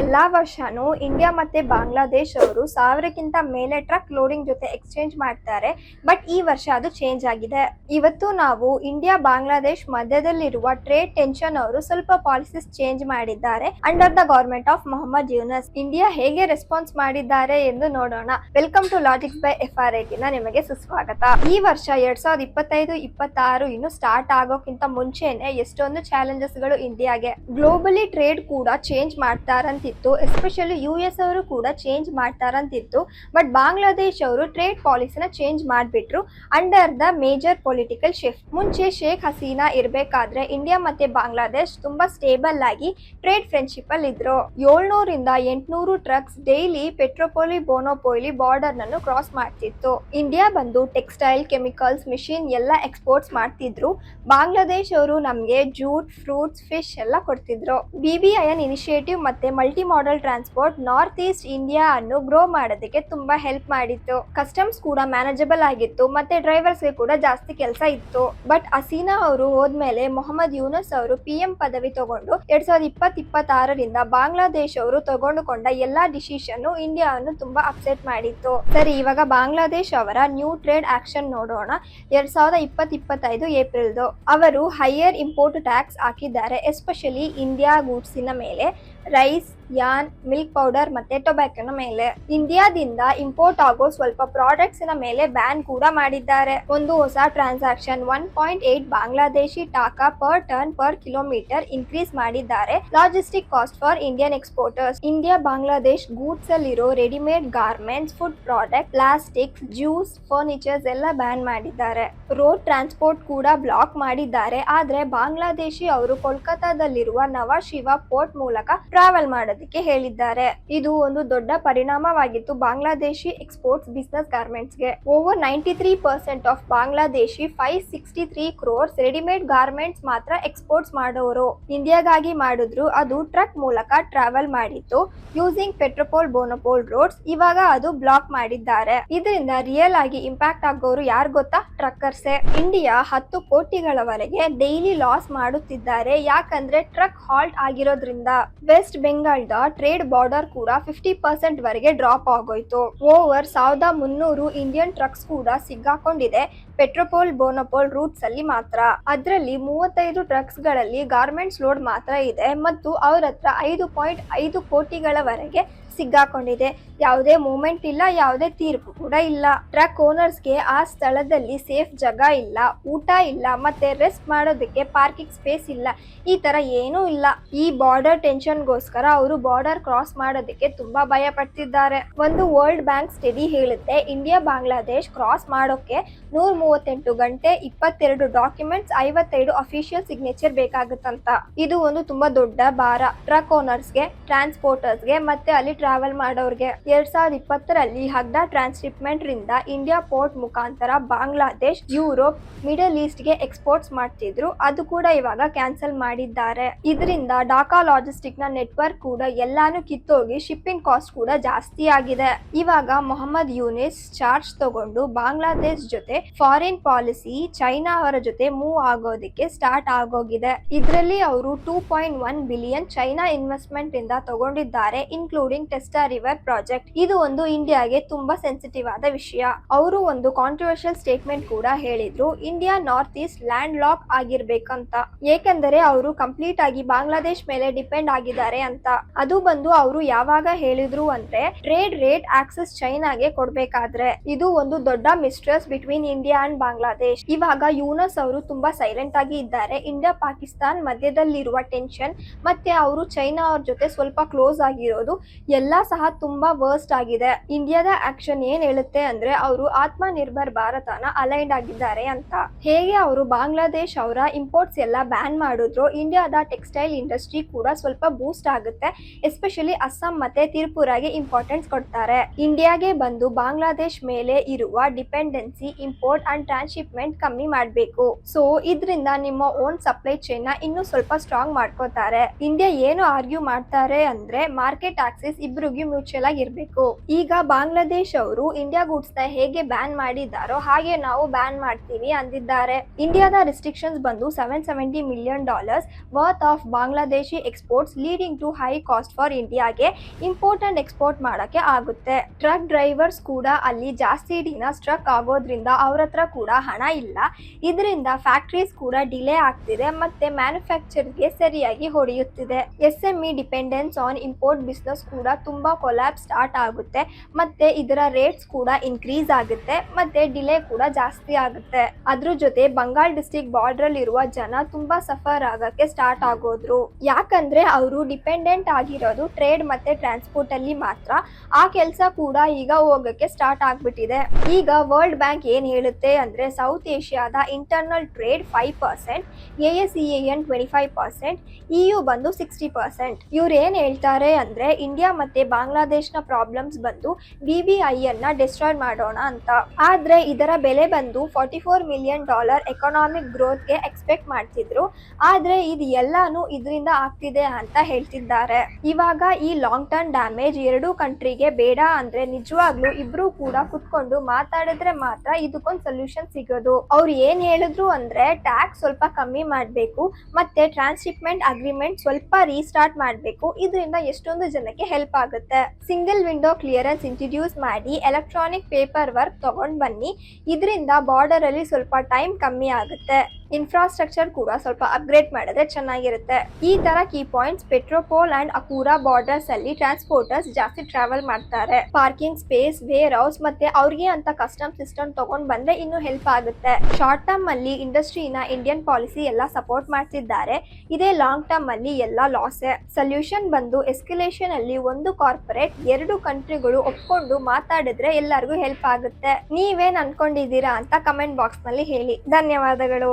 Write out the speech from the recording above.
ಎಲ್ಲಾ ವರ್ಷನೂ ಇಂಡಿಯಾ ಮತ್ತೆ ಬಾಂಗ್ಲಾದೇಶ್ ಅವರು ಸಾವಿರಕ್ಕಿಂತ ಮೇಲೆ ಟ್ರಕ್ ಲೋಡಿಂಗ್ ಜೊತೆ ಎಕ್ಸ್ಚೇಂಜ್ ಮಾಡ್ತಾರೆ. ಬಟ್ ಈ ವರ್ಷ ಅದು ಚೇಂಜ್ ಆಗಿದೆ. ಇವತ್ತು ನಾವು ಇಂಡಿಯಾ ಬಾಂಗ್ಲಾದೇಶ್ ಮಧ್ಯದಲ್ಲಿರುವ ಟ್ರೇಡ್ ಟೆನ್ಷನ್ ಅವರು ಸ್ವಲ್ಪ ಪಾಲಿಸೀಸ್ ಚೇಂಜ್ ಮಾಡಿದ್ದಾರೆ. Under the government of Mohammad Yunus, India ಹೇಗೆ ರೆಸ್ಪಾನ್ಸ್ ಮಾಡಿದ್ದಾರೆ ಎಂದು ನೋಡೋಣ. Welcome to logics by F R ನಿಮಗೆ ಸುಸ್ವಾಗತ. ಈ ವರ್ಷ ಎರಡ್ ಸಾವಿರದ ಇಪ್ಪತ್ತೈದು, ಇಪ್ಪತ್ತಾರು ಇನ್ನು ಸ್ಟಾರ್ಟ್ ಆಗೋಕ್ಕಿಂತ ಮುಂಚೆನೆ ಎಷ್ಟೊಂದು ಚಾಲೆಂಜಸ್ಗಳು ಇಂಡಿಯಾಗೆ. ಗ್ಲೋಬಲಿ ಟ್ರೇಡ್ ಕೂಡ ಚೇಂಜ್ ಮಾಡ್ತಾರಂತಿತ್ತು ಎಸ್ಪೆಷಲಿ ಯು ಎಸ್ ಅವರು ಕೂಡ ಚೇಂಜ್ ಮಾಡ್ತಾರಂತಿತ್ತು. ಬಟ್ ಬಾಂಗ್ಲಾದೇಶ್ ಅವರು ಟ್ರೇಡ್ ಪಾಲಿಸಿನ ಚೇಂಜ್ ಮಾಡಿಬಿಟ್ರು. Under the major political shift ಮುಂಚೆ ಶೇಖ್ ಹಸೀನಾ ಇರಬೇಕಾದ್ರೆ ಇಂಡಿಯಾ ಮತ್ತೆ ಬಾಂಗ್ಲಾದೇಶ್ ತುಂಬಾ ಸ್ಟೇಬಲ್ ಆಗಿ ಟ್ರೇಡ್ ಫ್ರೆಂಡ್ಶಿಪ್ ಅಲ್ಲಿ ಇದ್ರು. ಏಳ್ನೂರಿಂದ ಎಂಟುನೂರು trucks daily Petrapole Benapole border ನನ್ನು ಕ್ರಾಸ್ ಮಾಡ್ತಿತ್ತು. ಇಂಡಿಯಾ ಬಂದು ಟೆಕ್ಸ್ಟೈಲ್ ಕೆಮಿಕಲ್ಸ್ ಮಿಷಿನ್ ಎಲ್ಲ ಎಕ್ಸ್ಪೋರ್ಟ್ಸ್ ಮಾಡ್ತಿದ್ರು. ಬಾಂಗ್ಲಾದೇಶ್ ಅವರು ನಮ್ಗೆ ಜೂಟ್ ಫ್ರೂಟ್ಸ್ ಫಿಶ್ ಎಲ್ಲ ಕೊಡ್ತಿದ್ರು. ಬಿಬಿಐಎನ್ ಇನಿಷಿಯೇಟಿವ್ ಮತ್ತೆ multi modal transport north east India ಅನ್ನು ಗ್ರೋ ಮಾಡೋದಕ್ಕೆ ತುಂಬಾ ಹೆಲ್ಪ್ ಮಾಡಿತ್ತು. ಕಸ್ಟಮ್ಸ್ ಕೂಡ ಮ್ಯಾನೇಜಬಲ್ ಆಗಿತ್ತು, ಮತ್ತೆ ಡ್ರೈವರ್ಸ್ಗೆ ಕೂಡ ಜಾಸ್ತಿ ಕೆಲಸ ಇತ್ತು. ಬಟ್ ಅಸೀನಾ ಅವರು ಹೋದ್ಮೇಲೆ ಮೊಹಮ್ಮದ್ ಯೂನಸ್ ಅವರು ಪಿ ಎಂ ಪದವಿ ತಗೊಂಡು ಎರಡ್ ಸಾವಿರದ ಇಪ್ಪತ್ ಇಪ್ಪತ್ತಾರರಿಂದ ಬಾಂಗ್ಲಾದೇಶ್ ಅವರು ತಗೊಂಡುಕೊಂಡ ಎಲ್ಲಾ ಡಿಸಿಷನ್ ಇಂಡಿಯಾ ಅನ್ನು ತುಂಬಾ ಅಪ್ಸೆಟ್ ಮಾಡಿತ್ತು. ಸರಿ, ಇವಾಗ ಬಾಂಗ್ಲಾದೇಶ್ ಅವರ ನ್ಯೂ ಟ್ರೇಡ್ ಆಕ್ಷನ್ ನೋಡೋಣ. ಎರಡ್ ಸಾವಿರದ ಇಪ್ಪತ್ ಇಪ್ಪತ್ತೈದು ಏಪ್ರಿಲ್ದು. ಅವರು ಹೈಯರ್ ಇಂಪೋರ್ಟ್ ಟ್ಯಾಕ್ಸ್ ಹಾಕಿದ್ದಾರೆ ಎಸ್ಪೆಷಲಿ ಇಂಡಿಯಾ ಗೂಡ್ಸಿನ ಮೇಲೆ. ರೈಸ್ ಯಾನ್, ಮಿಲ್ಕ್ ಪೌಡರ್ ಮತ್ತೆ ಟೊಬ್ಯಾಕೋನ ಮೇಲೆ. ಇಂಡಿಯಾದಿಂದ ಇಂಪೋರ್ಟ್ ಆಗೋ ಸ್ವಲ್ಪ ಪ್ರಾಡಕ್ಟ್ಸ್ನ ಮೇಲೆ ಬ್ಯಾನ್ ಕೂಡ ಮಾಡಿದ್ದಾರೆ. ಒಂದು ಹೊಸ transaction one point eight Bangladeshi taka per ton per kilometre increase ಮಾಡಿದ್ದಾರೆ. Logistic cost for Indian exporters. India, Bangladesh goods ಅಲ್ಲಿರೋ readymade garments, food product, plastics, juice, furnitures ಎಲ್ಲ ಬ್ಯಾನ್ ಮಾಡಿದ್ದಾರೆ. ರೋಡ್ ಟ್ರಾನ್ಸ್ಪೋರ್ಟ್ ಕೂಡ ಬ್ಲಾಕ್ ಮಾಡಿದ್ದಾರೆ. ಆದ್ರೆ ಬಾಂಗ್ಲಾದೇಶಿ ಅವರು ಕೋಲ್ಕತ್ತಾದಲ್ಲಿರುವ ನವಶಿವ ಪೋರ್ಟ್ ಮೂಲಕ travel ಮಾಡೋದಕ್ಕೆ ಹೇಳಿದ್ದಾರೆ. ಇದು ಒಂದು ದೊಡ್ಡ ಪರಿಣಾಮವಾಗಿತ್ತು Bangladeshi exports business ಗಾರ್ಮೆಂಟ್ಸ್ಗೆ. Over ninety three percent of Bangladeshi five sixty three crores readymade garments ಮಾತ್ರ ಎಕ್ಸ್ಪೋರ್ಟ್ಸ್ ಮಾಡೋರು. ಇಂಡಿಯಾಗಾಗಿ ಮಾಡಿದ್ರು, ಅದು ಟ್ರಕ್ ಮೂಲಕ ಟ್ರಾವೆಲ್ ಮಾಡಿತ್ತು, ಯೂಸಿಂಗ್ ಪೆಟ್ರೋಪೋಲ್, ಬೋನೋಪೋಲ್ ರೋಡ್ಸ್, ಇವಾಗ ಅದು ಬ್ಲಾಕ್ ಮಾಡಿದ್ದಾರೆ. ಇದರಿಂದ ರಿಯಲ್ ಆಗಿ ಇಂಪ್ಯಾಕ್ಟ್ ಆಗೋರು ಯಾರು ಗೊತ್ತಾ? ಟ್ರಕ್ಕರ್ಸೇ. ಇಂಡಿಯಾ ಹತ್ತು ಕೋಟಿಗಳವರೆಗೆ ಡೈಲಿ ಲಾಸ್ ಮಾಡುತ್ತಿದ್ದಾರೆ, ಯಾಕಂದ್ರೆ ಟ್ರಕ್ ಹಾಲ್ಟ್ ಆಗಿರೋದ್ರಿಂದ. ವೆಸ್ಟ್ ಬೆಂಗಾಲ್ದ ಟ್ರೇಡ್ ಬಾರ್ಡರ್ ಕೂಡ ಫಿಫ್ಟಿ ಪರ್ಸೆಂಟ್ ವರೆಗೆ ಡ್ರಾಪ್ ಆಗೋಯ್ತು. ಓವರ್ ಸಾವಿರದ ಮುನ್ನೂರು ಇಂಡಿಯನ್ ಟ್ರಕ್ಸ್ ಕೂಡ ಸಿಗ್ಗಾಕೊಂಡಿದೆ ಪೆಟ್ರೋಪೋಲ್ ಬೋನಪೋಲ್ ರೂಟ್ಸ್ ಅಲ್ಲಿ ಮಾತ್ರ. ಅದರಲ್ಲಿ ಮೂವತ್ತೈದು ಟ್ರಕ್ಸ್ಗಳಲ್ಲಿ ಗಾರ್ಮೆಂಟ್ಸ್ ಲೋಡ್ ಮಾತ್ರ ಇದೆ ಮತ್ತು ಅವ್ರ ಹತ್ರ ಐದು ಪಾಯಿಂಟ್ ಐದು ಕೋಟಿಗಳವರೆಗೆ ಸಿಕ್ಕಾಕೊಂಡಿದೆ ಯಾವುದೇ ಮೂಮೆಂಟ್ ಇಲ್ಲ, ಯಾವುದೇ ತೀರ್ಪು ಕೂಡ ಇಲ್ಲ. ಟ್ರಕ್ ಓನರ್ಸ್ಗೆ ಆ ಸ್ಥಳದಲ್ಲಿ ಸೇಫ್ ಜಾಗ ಇಲ್ಲ, ಊಟ ಇಲ್ಲ, ಮತ್ತೆ ರೆಸ್ಟ್ ಮಾಡೋದಕ್ಕೆ ಪಾರ್ಕಿಂಗ್ ಸ್ಪೇಸ್ ಇಲ್ಲ. ಈ ತರ ಏನೂ ಇಲ್ಲ. ಈ ಬಾರ್ಡರ್ ಟೆನ್ಷನ್ಗೋಸ್ಕರ ಅವರು ಬಾರ್ಡರ್ ಕ್ರಾಸ್ ಮಾಡೋದಕ್ಕೆ ತುಂಬಾ ಭಯ ಪಡ್ತಿದ್ದಾರೆ ಒಂದು ವರ್ಲ್ಡ್ ಬ್ಯಾಂಕ್ ಸ್ಟಡಿ ಹೇಳುತ್ತೆ, ಇಂಡಿಯಾ, ಬಾಂಗ್ಲಾದೇಶ್ ಕ್ರಾಸ್ ಮಾಡೋಕೆ ನೂರ ಮೂವತ್ತೆಂಟು ಗಂಟೆ ಇಪ್ಪತ್ತೆರಡು ಡಾಕ್ಯುಮೆಂಟ್ಸ್, ಐವತ್ತೈದು ಅಫಿಷಿಯಲ್ ಸಿಗ್ನೇಚರ್ ಬೇಕಾಗುತ್ತಂತ. ಇದು ಒಂದು ತುಂಬಾ ದೊಡ್ಡ ಭಾರ. ಟ್ರಕ್ ಓನರ್ಸ್ಗೆ, ಟ್ರಾನ್ಸ್ಪೋರ್ಟರ್ಸ್ಗೆ, ಮತ್ತೆ ಅಲ್ಲಿ ಟ್ರಾವೆಲ್ ಮಾಡೋರಿಗೆ. ಎರಡ್ ಸಾವಿರದ ಇಪ್ಪತ್ತರಲ್ಲಿ ಹಗ್ದಾ ಟ್ರಾನ್ಸ್ಶಿಪ್ಮೆಂಟ್ ರಿಂದ ಇಂಡಿಯಾ ಪೋರ್ಟ್ ಮುಖಾಂತರ ಬಾಂಗ್ಲಾದೇಶ್, ಯುರೋಪ್ ಮಿಡಲ್ ಈಸ್ಟ್ಗೆ ಎಕ್ಸ್ಪೋರ್ಟ್ಸ್ ಮಾಡ್ತಿದ್ರು. ಅದು ಕೂಡ ಇವಾಗ ಕ್ಯಾನ್ಸಲ್ ಮಾಡಿದ್ದಾರೆ. ಇದರಿಂದ ಡಾಕಾ ಲಾಜಿಸ್ಟಿಕ್ನ ನೆಟ್ವರ್ಕ್ ಕೂಡ ಎಲ್ಲಾನು ಕಿತ್ತೋಗಿ ಶಿಪ್ಪಿಂಗ್ ಕಾಸ್ಟ್ ಕೂಡ ಜಾಸ್ತಿ ಆಗಿದೆ. ಇವಾಗ ಮೊಹಮ್ಮದ್ ಯೂನಿಸ್ ಚಾರ್ಜ್ ತಗೊಂಡು ಬಾಂಗ್ಲಾದೇಶ್ ಜೊತೆ ಫಾರಿನ್ ಪಾಲಿಸಿ ಚೈನಾ ಅವರ ಜೊತೆ ಮೂವ್ ಆಗೋದಕ್ಕೆ ಸ್ಟಾರ್ಟ್ ಆಗೋಗಿದೆ. ಇದರಲ್ಲಿ ಅವರು two point one billion China investment ಇಂದ ತಗೊಂಡಿದ್ದಾರೆ ಇನ್ಕ್ಲೂಡಿಂಗ್ ಟೆಸ್ಟಾ ರಿವರ್ ಪ್ರಾಜೆಕ್ಟ್ ಇದು ಒಂದು ಇಂಡಿಯಾಗೆ ತುಂಬಾ ಸೆನ್ಸಿಟಿವ್ ಆದ ವಿಷಯ. ಅವರು ಒಂದು ಕಾಂಟ್ರವರ್ಷಿಯಲ್ ಸ್ಟೇಟ್ಮೆಂಟ್ ಕೂಡ ಹೇಳಿದ್ರು. India north east land lock ಆಗಿರ್ಬೇಕಂತ. ಏಕೆಂದರೆ ಅವರು ಕಂಪ್ಲೀಟ್ ಆಗಿ ಬಾಂಗ್ಲಾದೇಶ್ ಮೇಲೆ ಡಿಪೆಂಡ್ ಆಗಿದ್ದಾರೆ ಅಂತ. ಅದು ಬಂದು ಅವರು ಯಾವಾಗ ಹೇಳಿದ್ರು ಅಂದ್ರೆ ಟ್ರೇಡ್ ರೇಟ್ ಆಕ್ಸೆಸ್ ಚೈನಾಗೆ ಕೊಡ್ಬೇಕಾದ್ರೆ. ಇದು ಒಂದು ದೊಡ್ಡ mistrust between India and Bangladesh ಇವಾಗ ಯೂನಸ್ ಅವರು ತುಂಬಾ ಸೈಲೆಂಟ್ ಆಗಿ ಇದ್ದಾರೆ. ಇಂಡಿಯಾ ಪಾಕಿಸ್ತಾನ್ ಮಧ್ಯದಲ್ಲಿರುವ ಟೆನ್ಷನ್ ಮತ್ತೆ ಅವರು ಚೈನಾ ಅವ್ರ ಜೊತೆ ಸ್ವಲ್ಪ ಕ್ಲೋಸ್ ಆಗಿರೋದು. ಎಲ್ಲ ಸಹ ತುಂಬಾ ವರ್ಸ್ಟ್ ಆಗಿದೆ. ಇಂಡಿಯಾದ ಆಕ್ಷನ್ ಏನ್ ಹೇಳುತ್ತೆ ಅಂದ್ರೆ ಅವರು ಆತ್ಮ ನಿರ್ಭರ್ ಭಾರತನ ಅಲೈನ್ಡ್ ಆಗಿದ್ದಾರೆ ಅಂತ. ಹೇಗೆ ಅವರು ಬಾಂಗ್ಲಾದೇಶ್ ಅವರ ಇಂಪೋರ್ಟ್ಸ್ ಎಲ್ಲ ಬ್ಯಾನ್ ಮಾಡಿದ್ರು ಇಂಡಿಯಾದ ಟೆಕ್ಸ್ಟೈಲ್ ಇಂಡಸ್ಟ್ರಿ ಕೂಡ ಸ್ವಲ್ಪ ಬೂಸ್ಟ್ ಆಗುತ್ತೆ. ಎಸ್ಪೆಷಲಿ ಅಸ್ಸಾಂ ಮತ್ತೆ ತ್ರಿಪುರಾಗೆ ಇಂಪಾರ್ಟೆನ್ಸ್ ಕೊಡ್ತಾರೆ. ಇಂಡಿಯಾಗೆ ಬಂದು ಬಾಂಗ್ಲಾದೇಶ್ ಮೇಲೆ ಇರುವ ಡಿಪೆಂಡೆನ್ಸಿ ಇಂಪೋರ್ಟ್ ಅಂಡ್ ಟ್ರಾನ್ಸ್ಶಿಪ್ಮೆಂಟ್ ಕಮ್ಮಿ ಮಾಡಬೇಕು. ಸೊ ಇದರಿಂದ ನಿಮ್ಮ ಓನ್ ಸಪ್ಲೈ ಚೈನ್ ಇನ್ನೂ ಸ್ವಲ್ಪ ಸ್ಟ್ರಾಂಗ್ ಮಾಡ್ಕೋತಾರೆ. ಇಂಡಿಯಾ ಏನು ಆರ್ಗ್ಯೂ ಮಾಡ್ತಾರೆ ಅಂದ್ರೆ ಮಾರ್ಕೆಟ್ ಆಕ್ಸಿಸ್ ಇಬ್ರಿಗೂ ಮ್ಯೂಚುವಲ್ ಆಗಿ ಈಗ ಬಾಂಗ್ಲಾದೇಶ್ ಅವರು ಇಂಡಿಯಾ ಗೂಡ್ಸ್ನ ಹೇಗೆ ಬ್ಯಾನ್ ಮಾಡಿದ್ದಾರೋ ಹಾಗೆ ನಾವು ಬ್ಯಾನ್ ಮಾಡ್ತೀವಿ ಅಂದಿದ್ದಾರೆ. ಇಂಡಿಯಾದ ರಿಸ್ಟ್ರಿಕ್ಷನ್ಸ್ ಬಂದು seven seventy million dollars worth of Bangladeshi exports leading to high cost for ಇಂಡಿಯಾಗೆ ಇಂಪೋರ್ಟ್ ಅಂಡ್ ಎಕ್ಸ್ಪೋರ್ಟ್ ಮಾಡಕ್ಕೆ ಆಗುತ್ತೆ. ಟ್ರಕ್ ಡ್ರೈವರ್ಸ್ ಕೂಡ ಅಲ್ಲಿ ಜಾಸ್ತಿ ದಿನ ಸ್ಟ್ರಕ್ ಆಗೋದ್ರಿಂದ ಅವ್ರ ಹತ್ರ ಕೂಡ ಹಣ ಇಲ್ಲ. ಇದರಿಂದ ಫ್ಯಾಕ್ಟ್ರೀಸ್ ಕೂಡ ಡಿಲೇ ಆಗ್ತಿದೆ ಮತ್ತೆ ಮ್ಯಾನುಫ್ಯಾಕ್ಚರ್ಗೆ ಸರಿಯಾಗಿ ಹೊಡೆಯುತ್ತಿದೆ. S M E dependence on import business ಕೂಡ ತುಂಬಾ ಕೊಲ್ಯಾಬ್ ಸ್ಟಾರ್ಟ್ ಆಗುತ್ತೆ. ಮತ್ತೆ ಇದರ ರೇಟ್ಸ್ ಕೂಡ ಇನ್ಕ್ರೀಸ್ ಆಗುತ್ತೆ. ಮತ್ತೆ ಡಿಲೇ ಕೂಡ ಜಾಸ್ತಿ ಆಗುತ್ತೆ. ಅದ್ರ ಜೊತೆ ಬಂಗಾಲ್ ಡಿಸ್ಟಿಕ್ ಬಾರ್ಡರ್ ಅಲ್ಲಿ ಇರುವ ಜನ ತುಂಬಾ ಸಫರ್ ಆಗಕ್ಕೆ ಸ್ಟಾರ್ಟ್ ಆಗೋದ್ರು. ಯಾಕಂದ್ರೆ ಅವರು ಡಿಪೆಂಡೆಂಟ್ ಆಗಿರೋದು ಟ್ರೇಡ್ ಮತ್ತೆ ಟ್ರಾನ್ಸ್ಪೋರ್ಟ್ ಅಲ್ಲಿ ಮಾತ್ರ. ಆ ಕೆಲಸ ಕೂಡ ಈಗ ಹೋಗಕ್ಕೆ ಸ್ಟಾರ್ಟ್ ಆಗಿಬಿಟ್ಟಿದೆ. ಈಗ ವರ್ಲ್ಡ್ ಬ್ಯಾಂಕ್ ಏನು ಹೇಳುತ್ತೆ ಅಂದ್ರೆ ಸೌತ್ ಏಷ್ಯಾದ internal trade five percent A S E N twenty five percent EU ಬಂದು ಸಿಕ್ಸ್ಟಿ ಪರ್ಸೆಂಟ್ ಇವ್ರು ಏನು ಹೇಳ್ತಾರೆ ಅಂದ್ರೆ ಇಂಡಿಯಾ ಮತ್ತೆ ಬಾಂಗ್ಲಾದೇಶ್ನ ಪ್ರಾಬ್ಲಮ್ಸ್ ಬಂದು ಬಿಬಿಐ ಅನ್ನ ಡಿಸ್ಟ್ರಾಯ್ ಮಾಡೋಣ ಅಂತ. ಆದ್ರೆ ಇದರ ಬೆಲೆ ಬಂದು forty four million dollar economic ಗ್ರೋತ್ಗೆ expect ಮಾಡ್ತಿದ್ರು. ಆದ್ರೆ ಇದು ಎಲ್ಲಾನು ಇದರಿಂದ ಆಗ್ತಿದೆ ಅಂತ ಹೇಳ್ತಿದ್ದಾರೆ. ಇವಾಗ ಈ ಲಾಂಗ್ ಟರ್ಮ್ ಡ್ಯಾಮೇಜ್ ಎರಡೂ ಕಂಟ್ರಿಗೆ ಬೇಡ ಅಂದ್ರೆ ನಿಜವಾಗ್ಲೂ ಇಬ್ರು ಕೂಡ ಕುತ್ಕೊಂಡು ಮಾತಾಡಿದ್ರೆ ಮಾತ್ರ ಇದಕ್ಕೊಂದು ಸೊಲ್ಯೂಷನ್ ಸಿಗೋದು. ಅವ್ರು ಏನ್ ಹೇಳಿದ್ರು ಅಂದ್ರೆ ಟ್ಯಾಕ್ಸ್ ಸ್ವಲ್ಪ ಕಮ್ಮಿ ಮಾಡಬೇಕು, ಮತ್ತೆ ಟ್ರಾನ್ಸ್ಶಿಪ್ಮೆಂಟ್ ಅಗ್ರಿಮೆಂಟ್ ಸ್ವಲ್ಪ ರೀಸ್ಟಾರ್ಟ್ ಮಾಡಬೇಕು. ಇದರಿಂದ ಎಷ್ಟೊಂದು ಜನಕ್ಕೆ ಹೆಲ್ಪ್ ಆಗುತ್ತೆ ಸಿಂಗಲ್ ವಿಂಡೋ ಕ್ಲಿಯರೆನ್ಸ್ ಇಂಟ್ರಡ್ಯೂಸ್ ಮಾಡಿ ಎಲೆಕ್ಟ್ರಾನಿಕ್ ಪೇಪರ್ ವರ್ಕ್ ತಗೊಂಡ್ ಬನ್ನಿ. ಇದರಿಂದ ಬಾರ್ಡರ್ ಅಲ್ಲಿ ಸ್ವಲ್ಪ ಟೈಮ್ ಕಮ್ಮಿ ಆಗುತ್ತೆ. ಇನ್ಫ್ರಾಸ್ಟ್ರಕ್ಚರ್ ಕೂಡ ಸ್ವಲ್ಪ ಅಪ್ಗ್ರೇಡ್ ಮಾಡಿದ್ರೆ ಚೆನ್ನಾಗಿರುತ್ತೆ. ಈ ತರ key points Petrapole and Akhaura borders ಅಲ್ಲಿ ಟ್ರಾನ್ಸ್ಪೋರ್ಟರ್ಸ್ ಜಾಸ್ತಿ ಟ್ರಾವೆಲ್ ಮಾಡ್ತಾರೆ. ಪಾರ್ಕಿಂಗ್ ಸ್ಪೇಸ್ ವೇರ್ ಹೌಸ್ ಮತ್ತೆ ಅವ್ರಿಗೆ ಅಂತ ಕಸ್ಟಮ್ ಸಿಸ್ಟಮ್ ತಗೊಂಡ್ ಬಂದ್ರೆ ಇನ್ನು ಹೆಲ್ಪ್ ಆಗುತ್ತೆ. ಶಾರ್ಟ್ ಟರ್ಮ್ ಅಲ್ಲಿ ಇಂಡಸ್ಟ್ರಿನ ಇಂಡಿಯನ್ ಪಾಲಿಸಿ ಎಲ್ಲ ಸಪೋರ್ಟ್ ಮಾಡ್ತಿದ್ದಾರೆ. ಇದೇ ಲಾಂಗ್ ಟರ್ಮ್ ಅಲ್ಲಿ ಎಲ್ಲ ಲಾಸ್ ಸೊಲ್ಯೂಷನ್ ಬಂದು ಎಸ್ಕಲೇಷನ್ ಅಲ್ಲಿ ಒಂದು ಕಾರ್ಪೊರೇಟ್ ಎರಡು ಕಂಟ್ರಿಗಳು ಒಪ್ಕೊಂಡು ಮಾತಾಡಿದ್ರೆ ಎಲ್ಲರಿಗೂ ಹೆಲ್ಪ್ ಆಗುತ್ತೆ. ನೀವೇನ್ ಅನ್ಕೊಂಡಿದ್ದೀರಾ ಅಂತ ಕಮೆಂಟ್ ಬಾಕ್ಸ್ನಲ್ಲಿ ಹೇಳಿ. ಧನ್ಯವಾದಗಳು.